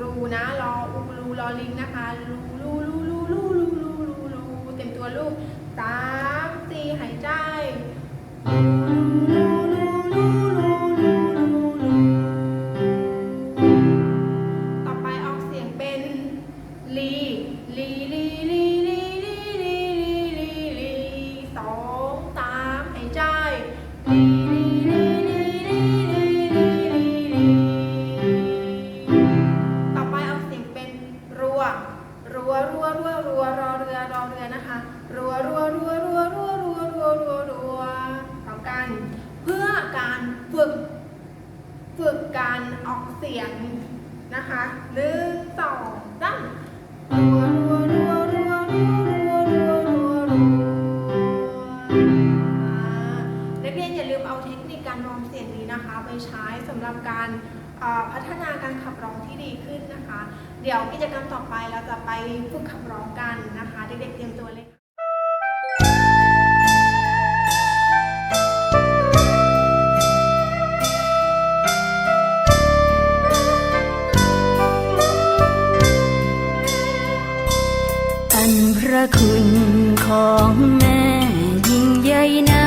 รูนะรออูรูรอลิงนะคะรูรูรูรูรูรูรูรูรูเต็มตัวลูกสามสี่หายใจ การฝึกฝึกการออกเสียงนะคะหนึ่งสองสามรัวรัวรัวรัวรัวรัวรัวรัวนักเรียนอย่าลืมเอาเทคนิคการวอร์เสียงนี้นะคะ ไปใช้สำหรับการพัฒนาการขับร้องที่ดีขึ้นนะคะ เดี๋ยวกิจกรรมต่อไปเราจะไปฝึกขับร้องกันนะคะ เด็กๆเตรียมตัวเลย คุณของแม่ยิ่งใหญ่นะ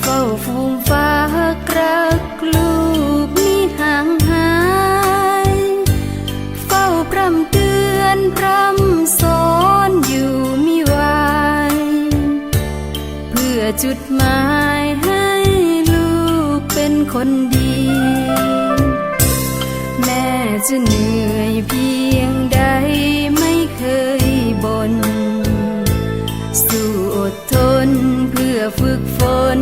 เฝ้าฟูมฟ้าระกลูกมีห่างหาย เฝ้าพร่ำเตือนพร่ำสอนอยู่มิวายเพื่อจุดหมายให้ลูกเป็นคนดี แม่จะเหนื่อยเพียง เคยบน สู้อดทนเพื่อฝึกฝน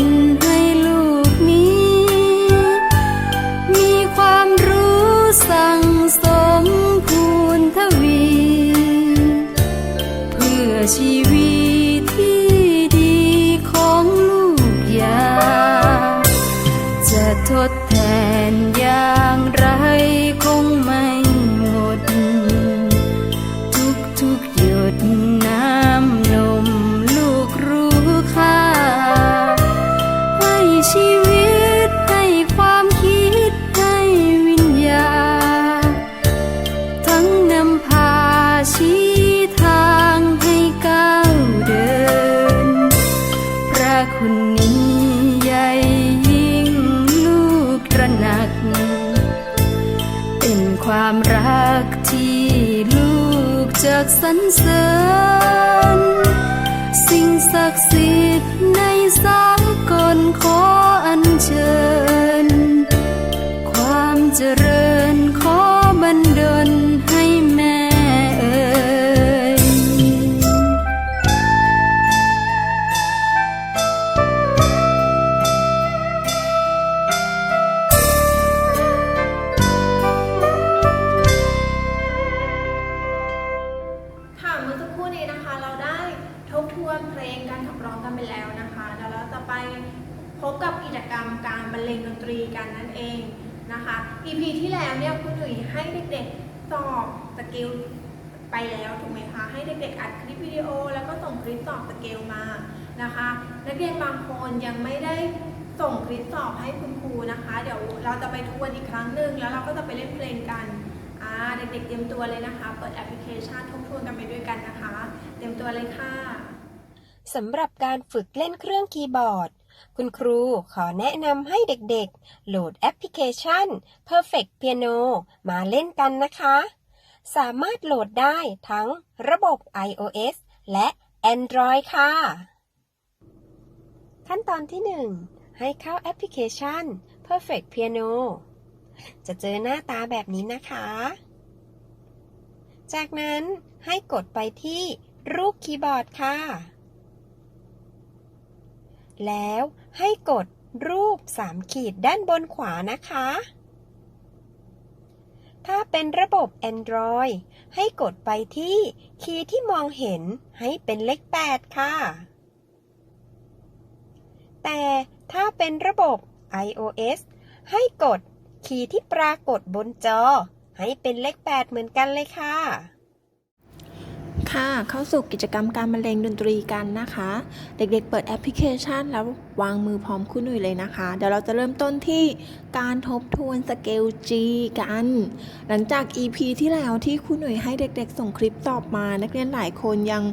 ความรักที่ลูกจากสรรเสริญ สิ่งศักดิ์สิทธิ์ในสาก่อนขออัญเชิญ ความเจริญข้องกันไปแล้วนะคะแล้วเราจะไปพบกับกิจกรรมการบรรเลงดนตรีกันนั่นเองนะคะ EP ที่แล้วเนี่ยคุณหนุ่ยให้เด็กๆสอบสกิลไปแล้วถูกไหมคะให้เด็กๆอัดคลิปวิดีโอ แล้วก็ส่งคลิปสอบสเกลมานะคะนักเรียนบางคนยังไม่ได้ส่งคลิปสอบให้คุณครูนะคะ เดี๋ยวเราจะไปทวนอีกครั้งหนึ่งแล้วเราก็จะไปเล่นเพลงกันเด็กๆเตรียมตัวเลยนะคะ เปิดแอปพลิเคชันทบทวนกันไปด้วยกันนะคะ เตรียมตัวเลยค่ะ สำหรับการฝึกเล่นเครื่องคีย์บอร์ด คุณครูขอแนะนำให้เด็กๆ โหลดแอปพลิเคชัน Perfect Piano มาเล่นกันนะคะ สามารถโหลดได้ทั้งระบบ iOS และ Android ค่ะ ขั้นตอนที่ 1 ให้เข้าแอปพลิเคชัน Perfect Piano จะเจอหน้าตาแบบนี้นะคะ จากนั้นให้กดไปที่รูปคีย์บอร์ดค่ะ แล้วให้กดรูป 3 ขีดด้านบนขวานะคะ ถ้าเป็นระบบ Android ให้กดไปที่คีย์ที่มองเห็นให้เป็นเลข 8 ค่ะ แต่ถ้าเป็นระบบ iOS ให้กดคีย์ที่ปรากฏบนจอ ให้เป็นเลข 8 เหมือนกันเลยค่ะ ค่ะเข้าสู่กิจกรรมการบรรเลงดนตรีกันนะคะ เด็กๆเปิดแอปพลิเคชันแล้ววางมือพร้อมคุณหนุ่ยเลยนะคะ เดี๋ยวเราจะเริ่มต้นที่การทบทวนสเกล G กัน หลังจาก EP ที่แล้วที่คุณหนุ่ยให้เด็กๆ ส่งคลิปตอบมา นักเรียนหลายคนยัง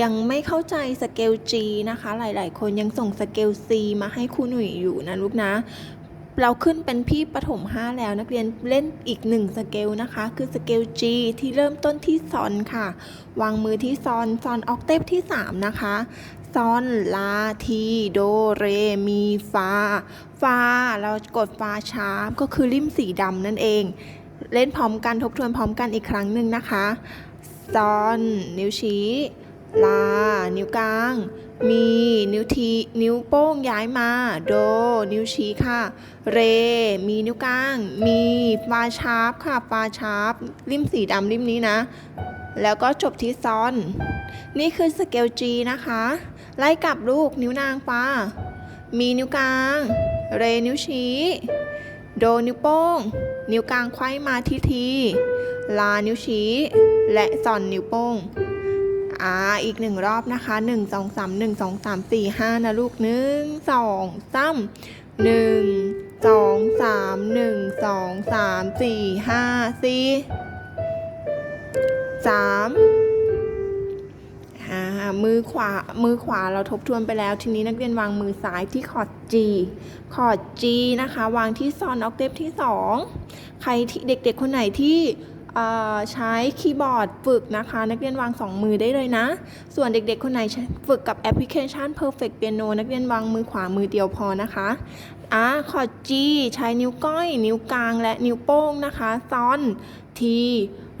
ยังไม่เข้าใจสเกล G นะคะ หลายๆ คนยังส่งสเกล C มาให้คุณหนุ่ยอยู่นะลูกนะ เราขึ้นเป็นพี่ปฐม5 แล้วนักเรียนเล่นอีกหนึ่งสเกลนะคะ คือสเกล G ที่เริ่มต้นที่ซอนค่ะ วางมือที่ซอนซอนออกเทปที่ 3 นะคะซอนลาทีโดเรมีฟาฟาเรากดฟาชาร์ปก็คือริมสีดำนั่นเอง เล่นพร้อมกันทบทวนพร้อมกันอีกครั้งหนึ่งนะคะซอน นิ้วชี้ ลา นิ้วกลาง มีนิ้วทีนิ้วโป้งย้ายมา โด นิ้วชี้ค่ะ เร มีนิ้วกลาง มีฟาชาร์ปค่ะฟาชาร์ปริมสีดำริมนี้นะ แล้วก็จบที่ซอน นี่คือสเกล G นะคะ ไล่กลับลูกนิ้วนางฟ้า มีนิ้วกลาง เร นิ้วชี้ โด นิ้วโป้ง นิ้วกลางไขว้มาที่ที ลา นิ้วชี้ และซอนนิ้วโป้ง อ่าอีกหนึ่งรอบนะคะหนึ่งสองสามหนึ่งสองสามสี่ห้านะลูกหนึ่งสองสามหนึ่งสองสามหนึ่งสองสามสี่ห้าสี่สามอ่ามือขวา มือขวาเราทบทวนไปแล้ว ทีนี้นักเรียนวางมือซ้ายที่คอร์ด G คอร์ด G นะคะ วางที่ซอนออกเทปที่ 2 ใครที่เด็กๆคนไหนที่ ใช้คีย์บอร์ดฝึกนะคะ นักเรียนวาง 2 มือได้เลยนะ ส่วนเด็กๆ คนไหนฝึกกับแอปพลิเคชัน Perfect Piano นักเรียนวางมือขวามือเดียวพอนะคะอ่าคอร์ด G ใช้นิ้วก้อย นิ้วกลางและนิ้วโป้งนะคะซอนที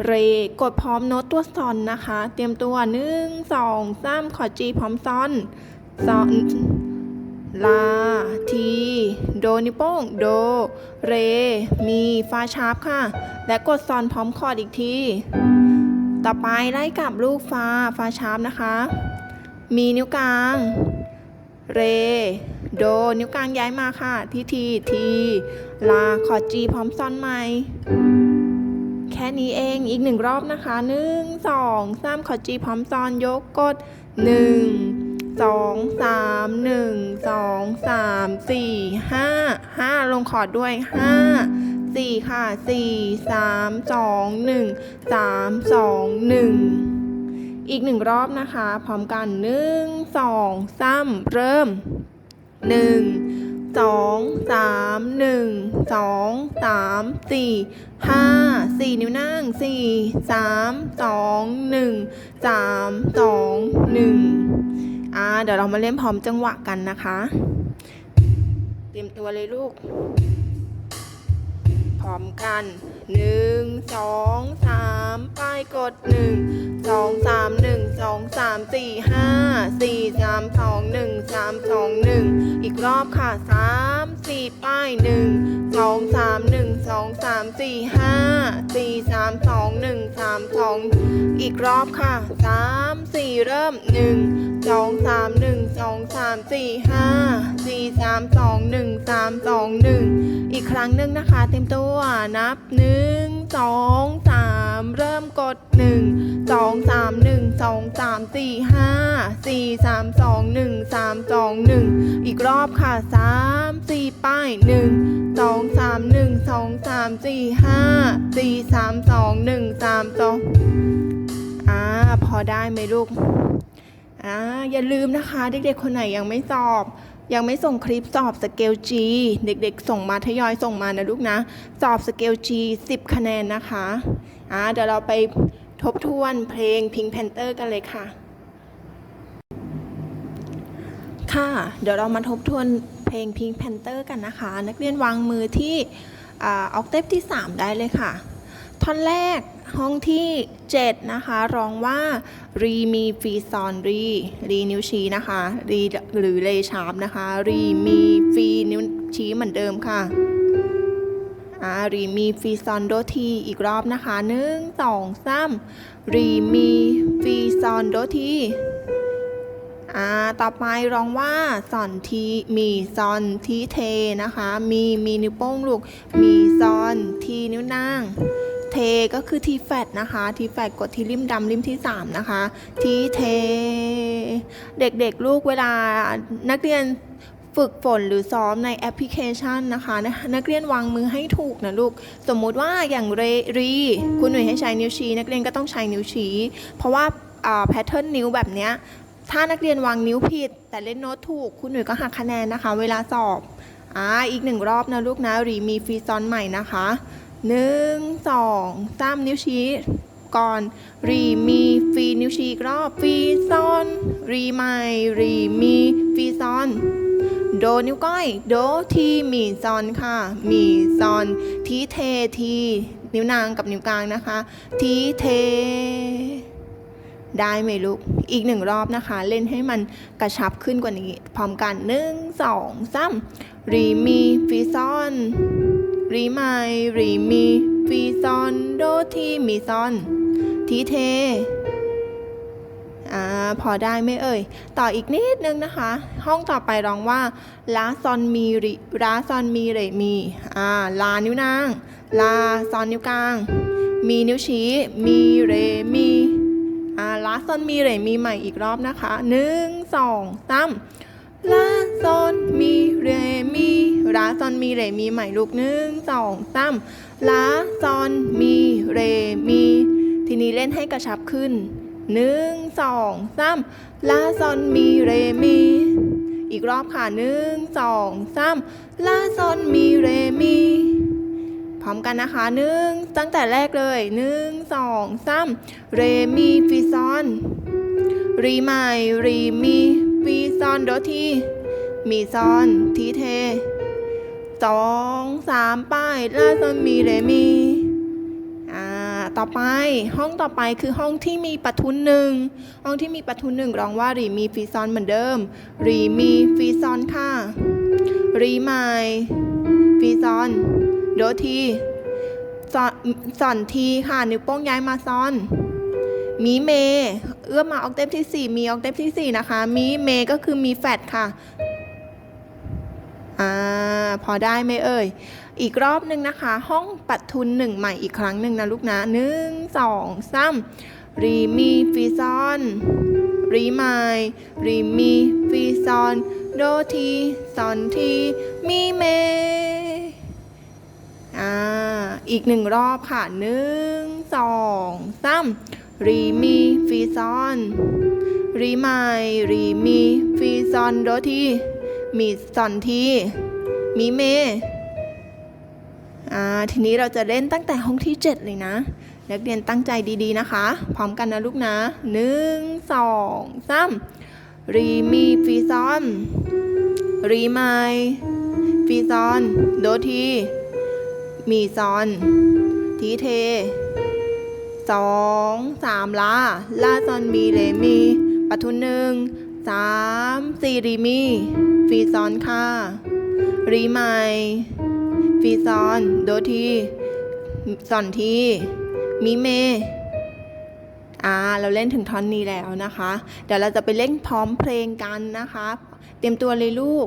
เร กดพร้อมโน้ตตัวซอนนะคะ เตรียมตัว 1 2 3คอร์ด G พร้อมซอนซอน ลา ที โดนิโป้ง โด เร มีฟาชาร์ปค่ะ และกดซอนพร้อมคอร์ดอีกที ต่อไปไล่กับลูกฟา ฟาชาร์ปนะคะ มีนิ้วกลาง เร โด นิ้วกลางย้ายมาค่ะ ที่ที ที ลา คอร์ดจีพร้อมซอนใหม่แค่นี้เองอีกหนึ่งรอบนะคะหนึ่งสองสามคอร์ดจีพร้อมซอนยกกดหนึ่ง สองสามหนึ่งสองสามสี่ห้าห้าลงคอร์ดด้วยห้าสี่ค่ะสี่สามสองหนึ่งสามสองหนึ่งอีกหนึ่งรอบนะคะ พร้อมกันหนึ่งสองสามเริ่มหนึ่งสองสามหนึ่งสองสามสี่ห้าสี่นิ้วนั่งสี่สามสองหนึ่งสามสองหนึ่ง อ่าเดี๋ยวเรามาเล่นพร้อมจังหวะกันนะคะ เตรียมตัวเลยลูก พร้อมกันหนึ่งสองสามไปกดหนึ่งงสามหนึ่งสอง สามสี่ห้าสี่สามสองหนึ่งสามสองหนึ่งอีกรอบค่ะสามสี่ป้ายหนึ่งสองสามหนึ่งสองสามสี่ห้าสี่สามสองหนึ่งสามสองอีกรอบค่ะสามสี่เริ่มหนึ่งสองสามหนึ่งสองสามสี่ห้าสี่สามสองหนึ่งสามสองหนึ่งอีกครั้งหนึ่งนะคะ เต็มตัวนับหนึ่งสองสามเริ่มกดหนึ่งสองสามหนึ่งสองสามสี่ห้าสี่สามสองหนึ่งสามสองหนึ่งอีกรอบค่ะสามสี่ป้ายหนึ่งสองสามหนึ่งสองสามสี่ห้าสี่สามสองหนึ่งสามสองอ่าพอได้ไหมลูกอ่าอย่าลืมนะคะ เด็กๆคนไหนยังไม่สอบยังไม่ส่งคลิปสอบสเกล G เด็กๆ ส่งมาทยอยส่งมานะลูกนะ สอบสเกล G 10 คะแนนนะคะอ่าเดี๋ยวเราไป ทบทวนเพลง Pink Panther กันเลยค่ะ ค่ะ เดี๋ยวเรามาทบทวนเพลง Pink Panther กันนะคะ นักเรียนวางมือที่ออกเทปที่ 3 ได้เลยค่ะ ท่อนแรกห้องที่ 7 นะคะ ร้องว่า รีมีฟีซอนรี รีนิ้วชี้นะคะรีหรือเลชาร์ปนะคะ รีมีฟีนิ้วชี้เหมือนเดิมค่ะ อ่ารีมีฟีซอนโดทีอีกรอบนะคะหนึ่งสองสามรีมีฟีซอนโดทีอ่าต่อไปร้องว่าสอนทีมีซอนทีเทนะคะ มีมีนิ้วโป้งลูก มีซอนทีนิ้วนางเทก็คือทีแฟตนะคะ ทีแฟตกดที่ริมดำริมที่ 3 นะคะ ทีเท เด็กๆลูกเวลานักเรียน ฝึกฝนหรือซ้อมในแอปพลิเคชันนะคะ นักเรียนวางมือให้ถูกนะลูก สมมุติว่าอย่างเรรีคุณหน่วยให้ใช้นิ้วชี้ นักเรียนก็ต้องใช้นิ้วชี้ เพราะว่าแพทเทิร์นนิ้วแบบเนี้ยถ้านักเรียนวางนิ้วผิด แต่เล่นโน้ตถูก คุณหนุ่ยก็หักคะแนนนะคะ เวลาสอบอ่าอีกหนึ่งรอบนะลูกนะรีมีฟรีซอนใหม่นะคะหนึ่งสองสามนิ้วชี้ก่อนรีมีฟรีนิ้วชี้อีกรอบฟรีซอนรีใหม่รีมีฟรีซอน โดนิ้วก้อย โดทีมีซอนค่ะ มีซอนทีเทที นิ้วนางกับนิ้วกลางนะคะ ทีเท ได้ไหมลูก อีกหนึ่งรอบนะคะ เล่นให้มันกระชับขึ้นกว่านี้ พร้อมกันหนึ่งสองสามรีมีฟีซอนรีไมรีมีฟีซอนโดทีมีซอนทีเท อ่าพอได้ไหมเอ่ย ต่ออีกนิดนึงนะคะ ห้องต่อไปร้องว่าลาซอนมีริลาซอนมีเรมีอ่าลานิ้วนาง ลาซอนนิ้วกลาง มีนิ้วชี้มีเรมีอ่าลาซอนมีเรมีใหม่อีกรอบนะคะหนึ่งสองสามลาซอนมีเรมีลาซอนมีเรมีใหม่ลูกหนึ่งสองสามลาซอนมีเรมี ทีนี้เล่นให้กระชับขึ้น หนึ่งสองสามลาซอนมีเรมี อีกรอบค่ะหนึ่งสองสามลาซอนมีเรมีพร้อมกันนะคะหนึ่งตั้งแต่แรกเลยหนึ่งสองสามเรมีฟีซอนรีใหม่รีมีฟีซอนโดทีมีซอนทีเทสองสามป้ายลาซอนมีเรมี ต่อไป ห้องต่อไปคือห้องที่มีปะทุนหนึ่งห้องที่มีปะทุนหนึ่งร้องว่ารีมีฟีซอนเหมือนเดิมรีมีฟีซอนค่ะรีใหม่ฟีซอนโดทีสอนทีค่ะ นิ้วโป้งย้ายมาซ้อนมีเม เอื้อมมาออกเทปที่ 4 มีออกเทปที่ 4 นะคะ มีเมก็คือมีแฟดค่ะ อ่า พอได้ไหมเอ่ย อีกรอบหนึ่งนะคะ ห้องปัดทุนหนึ่งใหม่อีกครั้งหนึ่งนะลูกนะหนึ่งสองสามรีมีฟีซอนรีไมรีมีฟีซอนโดทีซอนทีมีเมอ่าอีกหนึ่งรอบค่ะหนึ่งสองสามรีมีฟีซอนรีไมรีมีฟีซอนโดทีมีซอนทีมีเม อ่าทีนี้เราจะเล่นตั้งแต่ห้องที่ 7 เลยนะ นักเรียนตั้งใจดีๆนะคะ พร้อมกันนะลูกนะหนึ่งสองสามรีมีฟีซอน รีไมฟีซอน โดทีมีซอน ทีเทสองสามลาลาซอนมีเลมีปะทุนหนึ่งสามสี่รีมีฟีซอนค่ะ รีใหม่ ฟีซอน โดทีสอนทีมีเมอ่าเราเล่นถึงท่อนนี้แล้วนะคะ เดี๋ยวเราจะไปเล่นพร้อมเพลงกันนะคะ เตรียมตัวเลยลูก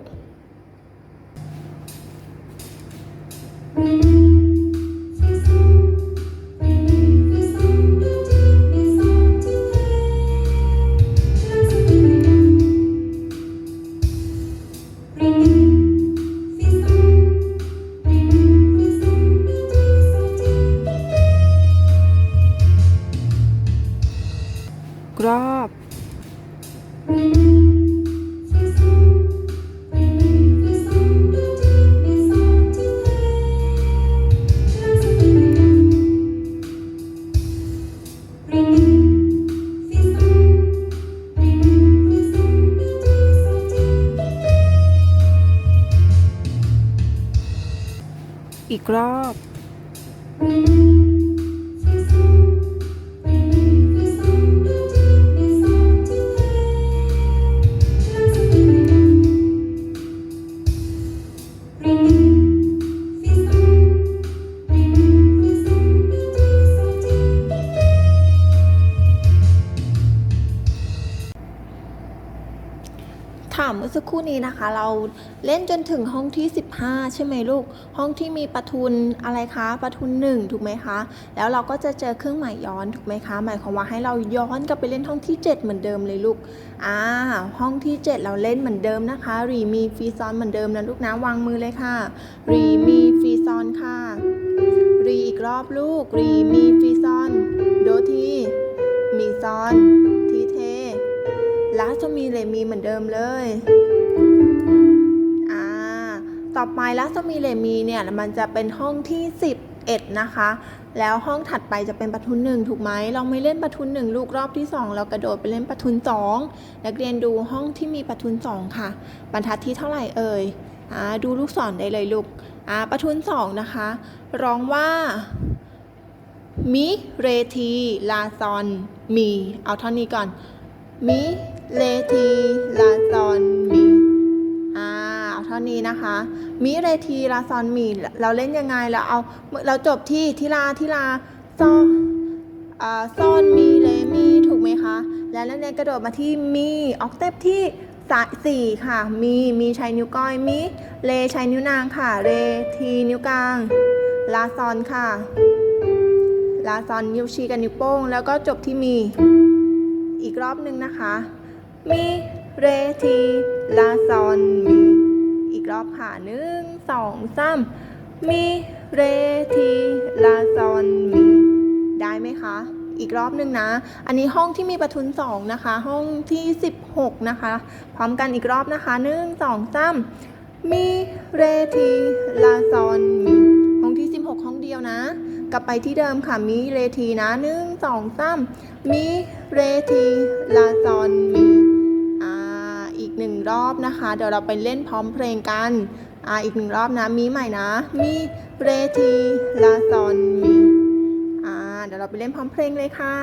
กรอบถามเมื่อสักครู่นี้นะคะ เรา เล่นจนถึงห้องที่ 15 ใช่ไหมลูก ห้องที่มีประทุนอะไรคะประทุนหนึ่งถูกไหมคะ แล้วเราก็จะเจอเครื่องหมายย้อนถูกไหมคะ หมายความว่าให้เราย้อนกลับไปเล่นห้องที่ 7 เหมือนเดิมเลยลูก อ่า ห้องที่ 7 เราเล่นเหมือนเดิมนะคะรีมีฟีซอนเหมือนเดิมนะลูกนะวางมือเลยค่ะรีมีฟีซอนค่ะรีอีกรอบลูกรีมีฟีซอนโดทีมีซอนทีเทลาสมีเลมีเหมือนเดิมเลย ต่อไปลาสมีเลมีเนี่ยมันจะเป็นห้องที่ 11 นะคะ แล้วห้องถัดไปจะเป็นปทุนหนึ่งถูกไหมเราไม่เล่นปทุนหนึ่งลูกรอบที่ 2 เรากระโดดไปเล่นปทุนสองนักเรียนดูห้องที่มีปทุนสองค่ะ บรรทัดที่เท่าไหร่เอ่ยอ่าดูลูกศรได้เลยลูกอ่าปทุนสองนะคะ ร้องว่ามิเรทีลาซอนมี เอาเท่านี้ก่อนมิเลทีลาซอนมี เท่านี้นะคะ มิเลทีลาซอนมี เราเล่นยังไงเราเอาเราจบที่ทิลาทิลาซอนอ่าซอนมีเลมีถูกไหมคะ แล้วนักเรียนกระโดดมาที่มีออกเทปที่สายสี่ค่ะ มีมีใช้นิ้วก้อยมิเลใช้นิ้วนางค่ะเรทีนิ้วกลางลาซอนค่ะ ลาซอนนิ้วชี้กับนิ้วโป้ง แล้วก็จบที่มีอีกรอบหนึ่งนะคะ มีเรทีลาซอนมี อีกรอบค่ะหนึ่งสองสามมีเรทีลาซอนมีได้ไหมคะ อีกรอบหนึ่งนะ อันนี้ห้องที่มีประทุนสองนะคะ ห้องที่ 16 นะคะ พร้อมกันอีกรอบนะคะหนึ่งสองสามมีเรทีลาซอนมีห้องที่ 16 ห้องเดียวนะ กลับไปที่เดิมค่ะมีเรทีนะหนึ่งสองสามมีเรทีลาซอนมี หนึ่งรอบนะคะ เดี๋ยวเราไปเล่นพร้อมเพลงกันอ่าอีกหนึ่งรอบนะ มีใหม่นะ มีเรทีลาซอนมีอ่าเดี๋ยวเราไปเล่นพร้อมเพลงเลยค่ะ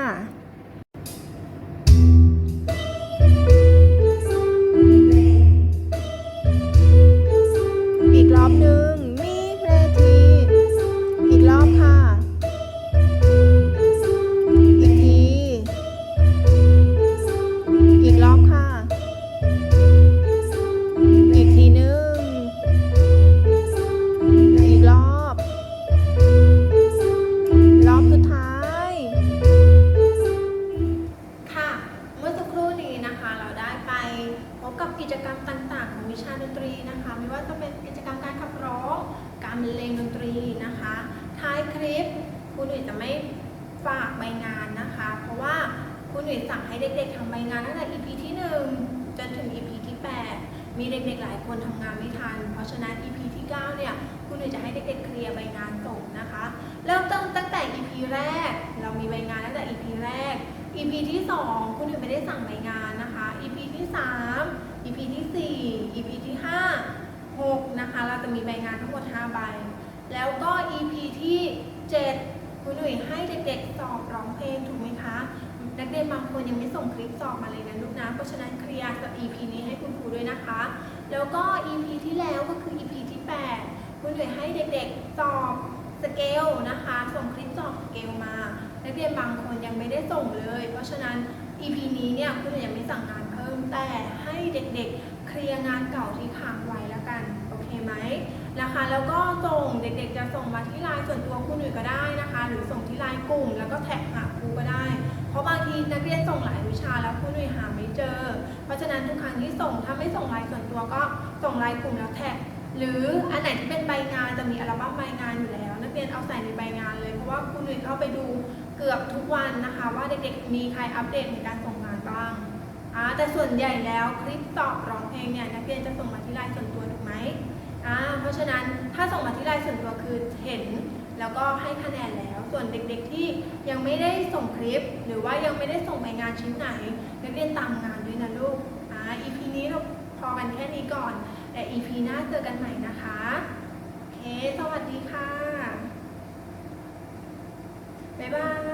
นะคะ ไม่ว่าจะเป็นกิจกรรมการขับร้อง การบรรเลงดนตรีนะคะ ท้ายคลิปคุณหนุ่ยจะไม่ฝากใบงานนะคะ เพราะว่าคุณหนุ่ยสั่งให้เด็กๆทำใบงานตั้งแต่ EP ที่ 1 จนถึง EP ที่ 8 มีเด็กๆหลายคนทำงานไม่ทัน เพราะฉะนั้น EP ที่ 9 เนี่ยคุณหนุ่ยจะให้เด็กๆเคลียร์ใบงานส่งนะคะ เริ่มต้นตั้งแต่ EP แรก เรามีใบงานตั้งแต่ EP แรก EP ที่ 2 คุณหนุ่ยไม่ได้สั่งใบงานนะคะ EP ที่ 3 EP ที่ 4 EP ที่ 5 6 นะคะ เราจะมีใบงานทั้งหมด 5 ใบ แล้วก็ EP ที่ 7 คุณหนุ่ยให้เด็กๆสอบร้องเพลงถูกไหมคะ นักเรียนบางคนยังไม่ส่งคลิปสอบมาเลยนะลูกนะ เพราะฉะนั้นเคลียร์กับ EP นี้ให้คุณครูด้วยนะคะ แล้วก็ EP ที่แล้วก็คือ EP ที่ 8 คุณหนุ่ยให้เด็กๆสอบสเกลนะคะ ส่งคลิปสอบสเกลมา นักเรียนบางคนยังไม่ได้ส่งเลย เพราะฉะนั้น EP นี้เนี่ยคุณหนูยังไม่สั่งงานเพิ่มแต่ เด็กๆ เคลียร์งานเก่าที่ค้างไว้แล้วกัน โอเคไหมนะคะ แล้วก็ส่งเด็กๆ จะส่งมาที่ไลน์ส่วนตัวคุณหนุ่ยก็ได้นะคะ หรือส่งที่ไลน์กลุ่ม แล้วก็แท็กหาครูก็ได้ เพราะบางทีนักเรียนส่งหลายวิชาแล้วคุณหนุ่ยหาไม่เจอ เพราะฉะนั้นทุกครั้งที่ส่งถ้าไม่ส่งไลน์ส่วนตัวก็ส่งไลน์กลุ่มแล้วแท็กหรืออันไหนที่เป็นใบงานจะมีอัลบั้มใบงานอยู่แล้ว นักเรียนเอาใส่ในใบงานเลยเพราะว่าคุณหนุ่ยเข้าไปดูเกือบทุกวันนะคะ ว่าเด็กๆมีใครอัปเดตในการส่งงานบ้าง อ่าแต่ส่วนใหญ่แล้วคลิปตอบร้องเพลงเนี่ยนักเรียนจะส่งมาที่ไลน์ส่วนตัวถูกไหมอ่าเพราะฉะนั้นถ้าส่งมาที่ไลน์ส่วนตัวคือเห็น แล้วก็ให้คะแนนแล้ว ส่วนเด็กๆที่ยังไม่ได้ส่งคลิป หรือว่ายังไม่ได้ส่งไปงานชิ้นไหนนักเรียนตามงานด้วยนะลูกอ่า EP นี้เราพอกันแค่นี้ก่อน แต่อีพีหน้าเจอกันใหม่นะคะโอเคสวัสดีค่ะบ๊ายบาย